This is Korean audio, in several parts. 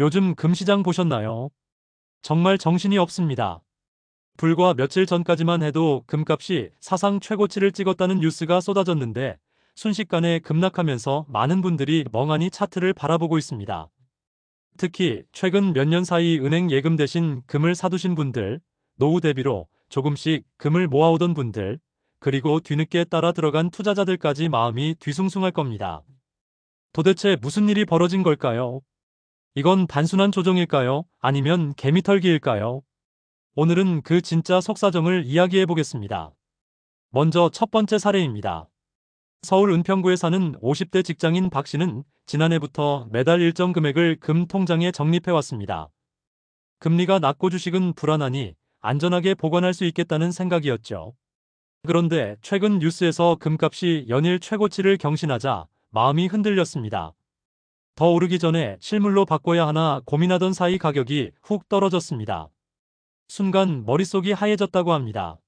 요즘 금시장 보셨나요? 정말 정신이 없습니다. 불과 며칠 전까지만 해도 금값이 사상 최고치를 찍었다는 뉴스가 쏟아졌는데 순식간에 급락하면서 많은 분들이 멍하니 차트를 바라보고 있습니다. 특히 최근 몇 년 사이 은행 예금 대신 금을 사두신 분들, 노후 대비로 조금씩 금을 모아오던 분들, 그리고 뒤늦게 따라 들어간 투자자들까지 마음이 뒤숭숭할 겁니다. 도대체 무슨 일이 벌어진 걸까요? 이건 단순한 조정일까요? 아니면 개미털기일까요? 오늘은 그 진짜 속사정을 이야기해 보겠습니다. 먼저 첫 번째 사례입니다. 서울 은평구에 사는 50대 직장인 박 씨는 지난해부터 매달 일정 금액을 금 통장에 적립해 왔습니다. 금리가 낮고 주식은 불안하니 안전하게 보관할 수 있겠다는 생각이었죠. 그런데 최근 뉴스에서 금값이 연일 최고치를 경신하자 마음이 흔들렸습니다. 더 오르기 전에 실물로 바꿔야 하나 고민하던 사이 가격이 훅 떨어졌습니다. 순간 머릿속이 하얘졌다고 합니다.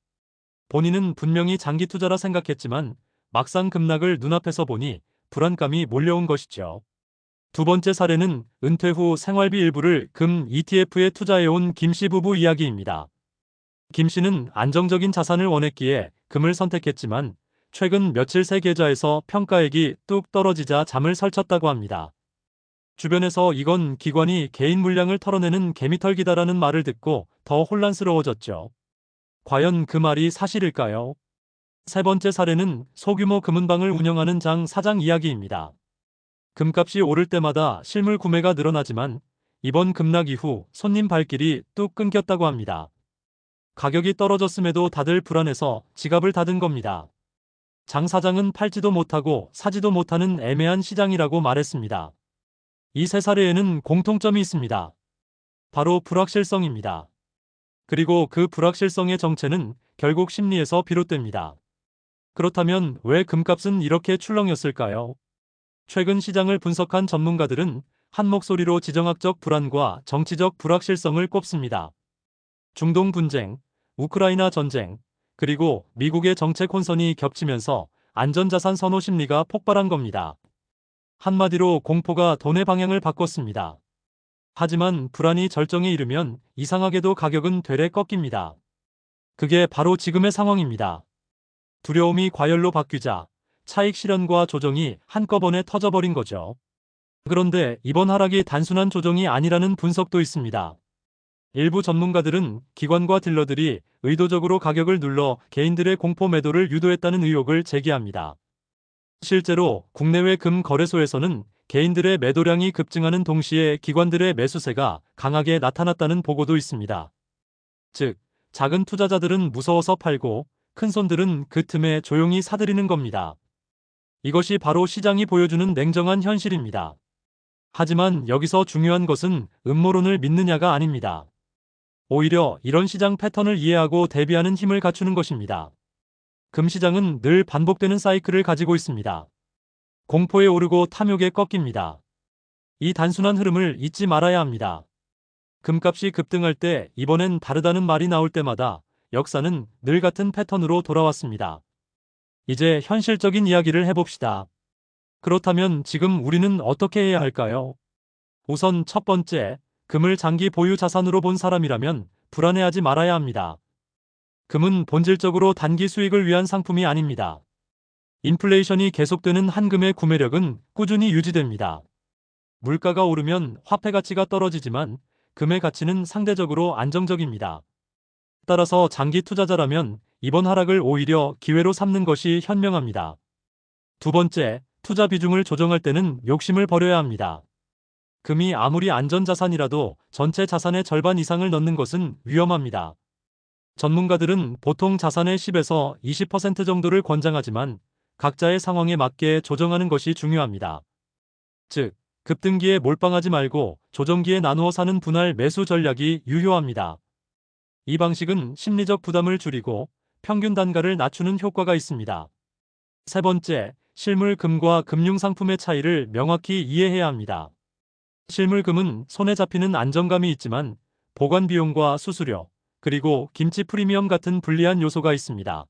본인은 분명히 장기 투자라 생각했지만 막상 급락을 눈앞에서 보니 불안감이 몰려온 것이죠. 두 번째 사례는 은퇴 후 생활비 일부를 금 ETF에 투자해온 김씨 부부 이야기입니다. 김 씨는 안정적인 자산을 원했기에 금을 선택했지만 최근 며칠 새 계좌에서 평가액이 뚝 떨어지자 잠을 설쳤다고 합니다. 주변에서 이건 기관이 개인 물량을 털어내는 개미털기다라는 말을 듣고 더 혼란스러워졌죠. 과연 그 말이 사실일까요? 세 번째 사례는 소규모 금은방을 운영하는 장 사장 이야기입니다. 금값이 오를 때마다 실물 구매가 늘어나지만 이번 급락 이후 손님 발길이 뚝 끊겼다고 합니다. 가격이 떨어졌음에도 다들 불안해서 지갑을 닫은 겁니다. 장 사장은 팔지도 못하고 사지도 못하는 애매한 시장이라고 말했습니다. 이 세 사례에는 공통점이 있습니다. 바로 불확실성입니다. 그리고 그 불확실성의 정체는 결국 심리에서 비롯됩니다. 그렇다면 왜 금값은 이렇게 출렁였을까요? 최근 시장을 분석한 전문가들은 한 목소리로 지정학적 불안과 정치적 불확실성을 꼽습니다. 중동 분쟁, 우크라이나 전쟁, 그리고 미국의 정책 혼선이 겹치면서 안전자산 선호 심리가 폭발한 겁니다. 한마디로 공포가 돈의 방향을 바꿨습니다. 하지만 불안이 절정에 이르면 이상하게도 가격은 되레 꺾입니다. 그게 바로 지금의 상황입니다. 두려움이 과열로 바뀌자 차익 실현과 조정이 한꺼번에 터져버린 거죠. 그런데 이번 하락이 단순한 조정이 아니라는 분석도 있습니다. 일부 전문가들은 기관과 딜러들이 의도적으로 가격을 눌러 개인들의 공포 매도를 유도했다는 의혹을 제기합니다. 실제로 국내외 금 거래소에서는 개인들의 매도량이 급증하는 동시에 기관들의 매수세가 강하게 나타났다는 보고도 있습니다. 즉, 작은 투자자들은 무서워서 팔고 큰 손들은 그 틈에 조용히 사들이는 겁니다. 이것이 바로 시장이 보여주는 냉정한 현실입니다. 하지만 여기서 중요한 것은 음모론을 믿느냐가 아닙니다. 오히려 이런 시장 패턴을 이해하고 대비하는 힘을 갖추는 것입니다. 금시장은 늘 반복되는 사이클을 가지고 있습니다. 공포에 오르고 탐욕에 꺾입니다. 이 단순한 흐름을 잊지 말아야 합니다. 금값이 급등할 때 이번엔 다르다는 말이 나올 때마다 역사는 늘 같은 패턴으로 돌아왔습니다. 이제 현실적인 이야기를 해봅시다. 그렇다면 지금 우리는 어떻게 해야 할까요? 우선 첫 번째, 금을 장기 보유 자산으로 본 사람이라면 불안해하지 말아야 합니다. 금은 본질적으로 단기 수익을 위한 상품이 아닙니다. 인플레이션이 계속되는 한금의 구매력은 꾸준히 유지됩니다. 물가가 오르면 화폐 가치가 떨어지지만 금의 가치는 상대적으로 안정적입니다. 따라서 장기 투자자라면 이번 하락을 오히려 기회로 삼는 것이 현명합니다. 두 번째, 투자 비중을 조정할 때는 욕심을 버려야 합니다. 금이 아무리 안전자산이라도 전체 자산의 절반 이상을 넣는 것은 위험합니다. 전문가들은 보통 자산의 10에서 20% 정도를 권장하지만 각자의 상황에 맞게 조정하는 것이 중요합니다. 즉, 급등기에 몰빵하지 말고 조정기에 나누어 사는 분할 매수 전략이 유효합니다. 이 방식은 심리적 부담을 줄이고 평균 단가를 낮추는 효과가 있습니다. 세 번째, 실물금과 금융상품의 차이를 명확히 이해해야 합니다. 실물금은 손에 잡히는 안정감이 있지만 보관 비용과 수수료, 그리고 김치 프리미엄 같은 불리한 요소가 있습니다.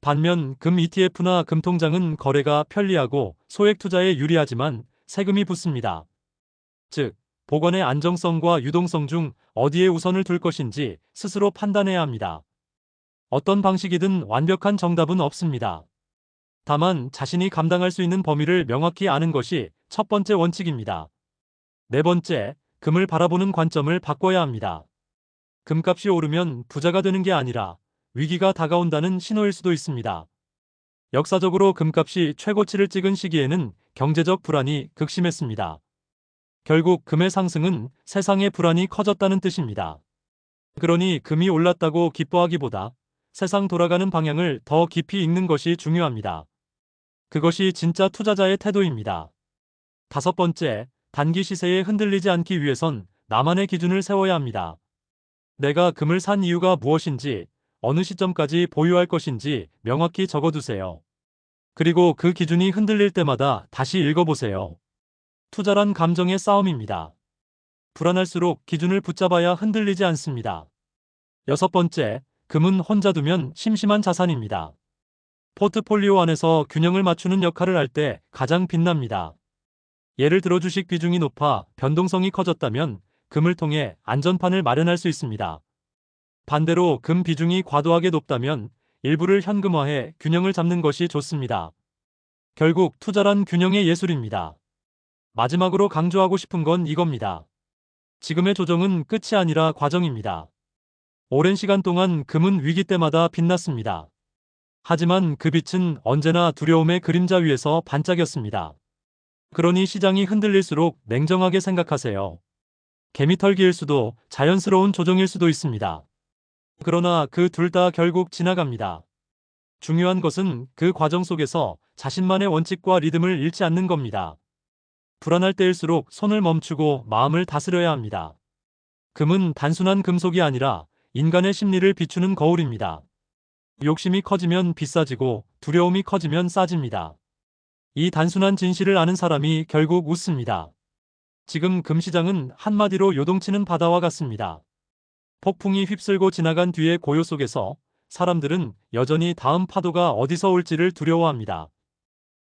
반면 금 ETF나 금통장은 거래가 편리하고 소액 투자에 유리하지만 세금이 붙습니다. 즉, 보관의 안정성과 유동성 중 어디에 우선을 둘 것인지 스스로 판단해야 합니다. 어떤 방식이든 완벽한 정답은 없습니다. 다만 자신이 감당할 수 있는 범위를 명확히 아는 것이 첫 번째 원칙입니다. 네 번째, 금을 바라보는 관점을 바꿔야 합니다. 금값이 오르면 부자가 되는 게 아니라 위기가 다가온다는 신호일 수도 있습니다. 역사적으로 금값이 최고치를 찍은 시기에는 경제적 불안이 극심했습니다. 결국 금의 상승은 세상의 불안이 커졌다는 뜻입니다. 그러니 금이 올랐다고 기뻐하기보다 세상 돌아가는 방향을 더 깊이 읽는 것이 중요합니다. 그것이 진짜 투자자의 태도입니다. 다섯 번째, 단기 시세에 흔들리지 않기 위해선 나만의 기준을 세워야 합니다. 내가 금을 산 이유가 무엇인지, 어느 시점까지 보유할 것인지 명확히 적어두세요. 그리고 그 기준이 흔들릴 때마다 다시 읽어보세요. 투자란 감정의 싸움입니다. 불안할수록 기준을 붙잡아야 흔들리지 않습니다. 여섯 번째, 금은 혼자 두면 심심한 자산입니다. 포트폴리오 안에서 균형을 맞추는 역할을 할 때 가장 빛납니다. 예를 들어 주식 비중이 높아 변동성이 커졌다면 금을 통해 안전판을 마련할 수 있습니다. 반대로 금 비중이 과도하게 높다면 일부를 현금화해 균형을 잡는 것이 좋습니다. 결국 투자란 균형의 예술입니다. 마지막으로 강조하고 싶은 건 이겁니다. 지금의 조정은 끝이 아니라 과정입니다. 오랜 시간 동안 금은 위기 때마다 빛났습니다. 하지만 그 빛은 언제나 두려움의 그림자 위에서 반짝였습니다. 그러니 시장이 흔들릴수록 냉정하게 생각하세요. 개미털기일 수도 자연스러운 조정일 수도 있습니다. 그러나 그 둘 다 결국 지나갑니다. 중요한 것은 그 과정 속에서 자신만의 원칙과 리듬을 잃지 않는 겁니다. 불안할 때일수록 손을 멈추고 마음을 다스려야 합니다. 금은 단순한 금속이 아니라 인간의 심리를 비추는 거울입니다. 욕심이 커지면 비싸지고 두려움이 커지면 싸집니다. 이 단순한 진실을 아는 사람이 결국 웃습니다. 지금 금시장은 한마디로 요동치는 바다와 같습니다. 폭풍이 휩쓸고 지나간 뒤의 고요 속에서 사람들은 여전히 다음 파도가 어디서 올지를 두려워합니다.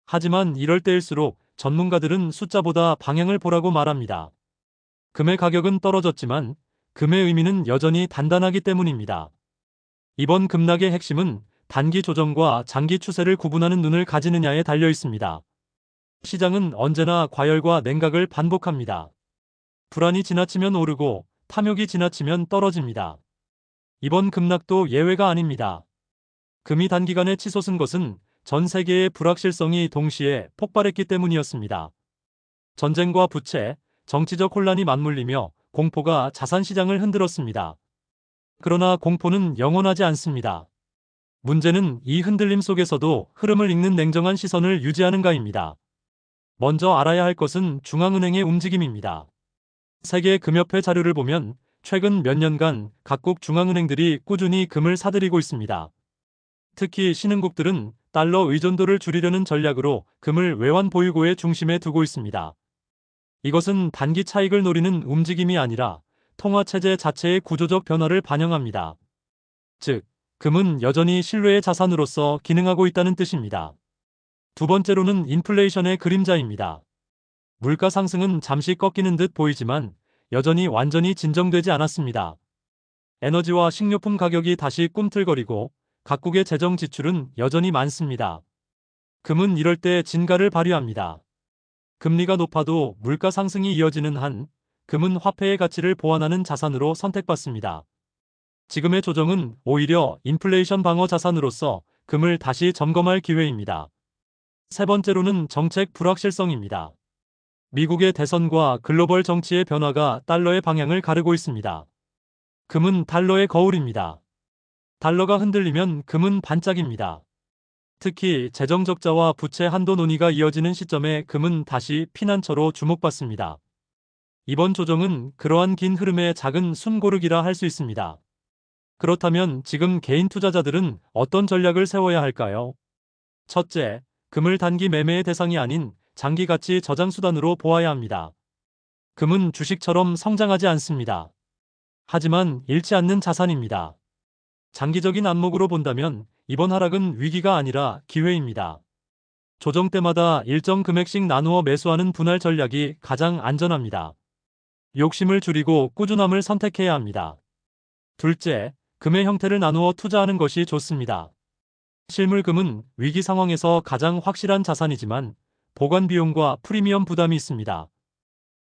하지만 이럴 때일수록 전문가들은 숫자보다 방향을 보라고 말합니다. 금의 가격은 떨어졌지만 금의 의미는 여전히 단단하기 때문입니다. 이번 급락의 핵심은 단기 조정과 장기 추세를 구분하는 눈을 가지느냐에 달려 있습니다. 시장은 언제나 과열과 냉각을 반복합니다. 불안이 지나치면 오르고 탐욕이 지나치면 떨어집니다. 이번 급락도 예외가 아닙니다. 금이 단기간에 치솟은 것은 전 세계의 불확실성이 동시에 폭발했기 때문이었습니다. 전쟁과 부채, 정치적 혼란이 맞물리며 공포가 자산 시장을 흔들었습니다. 그러나 공포는 영원하지 않습니다. 문제는 이 흔들림 속에서도 흐름을 읽는 냉정한 시선을 유지하는가입니다. 먼저 알아야 할 것은 중앙은행의 움직임입니다. 세계 금협회 자료를 보면 최근 몇 년간 각국 중앙은행들이 꾸준히 금을 사들이고 있습니다. 특히 신흥국들은 달러 의존도를 줄이려는 전략으로 금을 외환 보유고의 중심에 두고 있습니다. 이것은 단기 차익을 노리는 움직임이 아니라 통화체제 자체의 구조적 변화를 반영합니다. 즉, 금은 여전히 신뢰의 자산으로서 기능하고 있다는 뜻입니다. 두 번째로는 인플레이션의 그림자입니다. 물가 상승은 잠시 꺾이는 듯 보이지만 여전히 완전히 진정되지 않았습니다. 에너지와 식료품 가격이 다시 꿈틀거리고 각국의 재정 지출은 여전히 많습니다. 금은 이럴 때 진가를 발휘합니다. 금리가 높아도 물가 상승이 이어지는 한 금은 화폐의 가치를 보완하는 자산으로 선택받습니다. 지금의 조정은 오히려 인플레이션 방어 자산으로서 금을 다시 점검할 기회입니다. 세 번째로는 정책 불확실성입니다. 미국의 대선과 글로벌 정치의 변화가 달러의 방향을 가르고 있습니다. 금은 달러의 거울입니다. 달러가 흔들리면 금은 반짝입니다. 특히 재정 적자와 부채 한도 논의가 이어지는 시점에 금은 다시 피난처로 주목받습니다. 이번 조정은 그러한 긴 흐름의 작은 숨고르기라 할 수 있습니다. 그렇다면 지금 개인 투자자들은 어떤 전략을 세워야 할까요? 첫째, 금을 단기 매매의 대상이 아닌 장기 가치 저장 수단으로 보아야 합니다. 금은 주식처럼 성장하지 않습니다. 하지만 잃지 않는 자산입니다. 장기적인 안목으로 본다면 이번 하락은 위기가 아니라 기회입니다. 조정 때마다 일정 금액씩 나누어 매수하는 분할 전략이 가장 안전합니다. 욕심을 줄이고 꾸준함을 선택해야 합니다. 둘째, 금의 형태를 나누어 투자하는 것이 좋습니다. 실물금은 위기 상황에서 가장 확실한 자산이지만 보관 비용과 프리미엄 부담이 있습니다.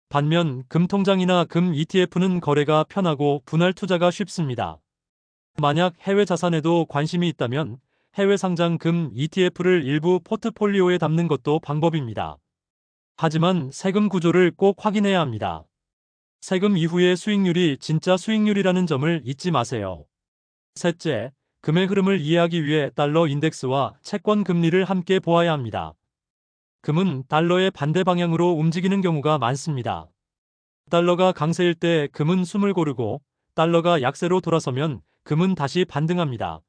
반면 금통장이나 금 ETF는 거래가 편하고 분할 투자가 쉽습니다. 만약 해외 자산에도 관심이 있다면 해외 상장 금 ETF를 일부 포트폴리오에 담는 것도 방법입니다. 하지만 세금 구조를 꼭 확인해야 합니다. 세금 이후의 수익률이 진짜 수익률이라는 점을 잊지 마세요. 셋째, 금의 흐름을 이해하기 위해 달러 인덱스와 채권 금리를 함께 보아야 합니다. 금은 달러의 반대 방향으로 움직이는 경우가 많습니다. 달러가 강세일 때 금은 숨을 고르고 달러가 약세로 돌아서면 금은 다시 반등합니다.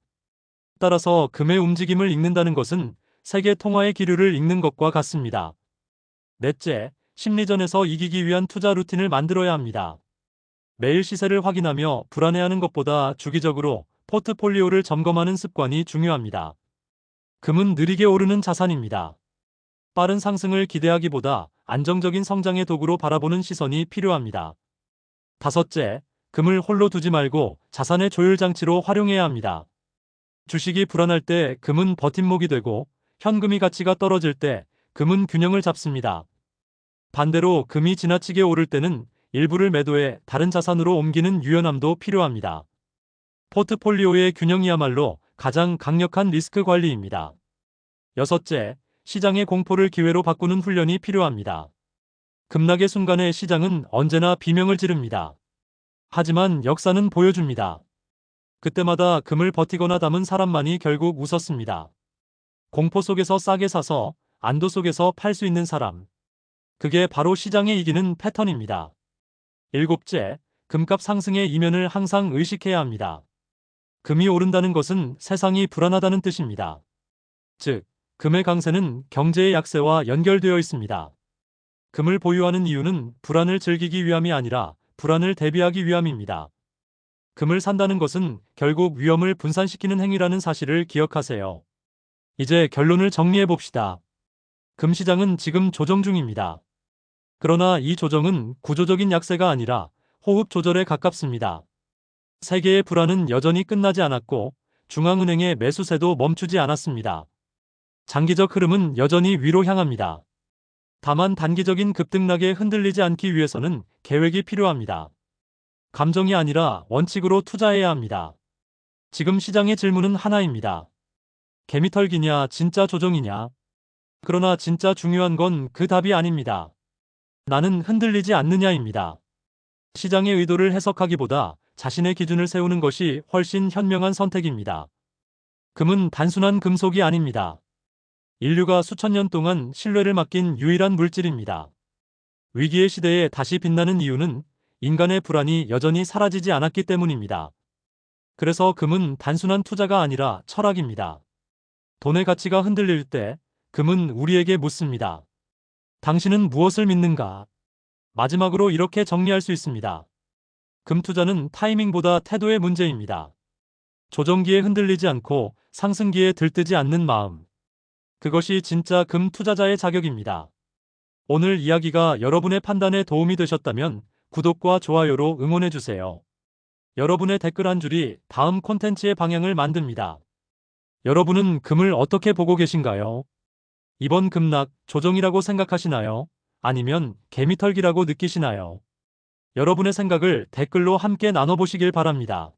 따라서 금의 움직임을 읽는다는 것은 세계 통화의 기류를 읽는 것과 같습니다. 넷째, 심리전에서 이기기 위한 투자 루틴을 만들어야 합니다. 매일 시세를 확인하며 불안해하는 것보다 주기적으로 포트폴리오를 점검하는 습관이 중요합니다. 금은 느리게 오르는 자산입니다. 빠른 상승을 기대하기보다 안정적인 성장의 도구로 바라보는 시선이 필요합니다. 다섯째, 금을 홀로 두지 말고 자산의 조율 장치로 활용해야 합니다. 주식이 불안할 때 금은 버팀목이 되고 현금이 가치가 떨어질 때 금은 균형을 잡습니다. 반대로 금이 지나치게 오를 때는 일부를 매도해 다른 자산으로 옮기는 유연함도 필요합니다. 포트폴리오의 균형이야말로 가장 강력한 리스크 관리입니다. 여섯째, 시장의 공포를 기회로 바꾸는 훈련이 필요합니다. 급락의 순간에 시장은 언제나 비명을 지릅니다. 하지만 역사는 보여줍니다. 그때마다 금을 버티거나 담은 사람만이 결국 웃었습니다. 공포 속에서 싸게 사서 안도 속에서 팔 수 있는 사람. 그게 바로 시장에 이기는 패턴입니다. 일곱째, 금값 상승의 이면을 항상 의식해야 합니다. 금이 오른다는 것은 세상이 불안하다는 뜻입니다. 즉, 금의 강세는 경제의 약세와 연결되어 있습니다. 금을 보유하는 이유는 불안을 즐기기 위함이 아니라 불안을 대비하기 위함입니다. 금을 산다는 것은 결국 위험을 분산시키는 행위라는 사실을 기억하세요. 이제 결론을 정리해 봅시다. 금 시장은 지금 조정 중입니다. 그러나 이 조정은 구조적인 약세가 아니라 호흡 조절에 가깝습니다. 세계의 불안은 여전히 끝나지 않았고 중앙은행의 매수세도 멈추지 않았습니다. 장기적 흐름은 여전히 위로 향합니다. 다만 단기적인 급등락에 흔들리지 않기 위해서는 계획이 필요합니다. 감정이 아니라 원칙으로 투자해야 합니다. 지금 시장의 질문은 하나입니다. 개미털기냐 진짜 조정이냐. 그러나 진짜 중요한 건 그 답이 아닙니다. 나는 흔들리지 않느냐입니다. 시장의 의도를 해석하기보다 자신의 기준을 세우는 것이 훨씬 현명한 선택입니다. 금은 단순한 금속이 아닙니다. 인류가 수천 년 동안 신뢰를 맡긴 유일한 물질입니다. 위기의 시대에 다시 빛나는 이유는 인간의 불안이 여전히 사라지지 않았기 때문입니다. 그래서 금은 단순한 투자가 아니라 철학입니다. 돈의 가치가 흔들릴 때 금은 우리에게 묻습니다. 당신은 무엇을 믿는가? 마지막으로 이렇게 정리할 수 있습니다. 금 투자는 타이밍보다 태도의 문제입니다. 조정기에 흔들리지 않고 상승기에 들뜨지 않는 마음. 그것이 진짜 금 투자자의 자격입니다. 오늘 이야기가 여러분의 판단에 도움이 되셨다면 구독과 좋아요로 응원해주세요. 여러분의 댓글 한 줄이 다음 콘텐츠의 방향을 만듭니다. 여러분은 금을 어떻게 보고 계신가요? 이번 급락 조정이라고 생각하시나요? 아니면 개미털기라고 느끼시나요? 여러분의 생각을 댓글로 함께 나눠보시길 바랍니다.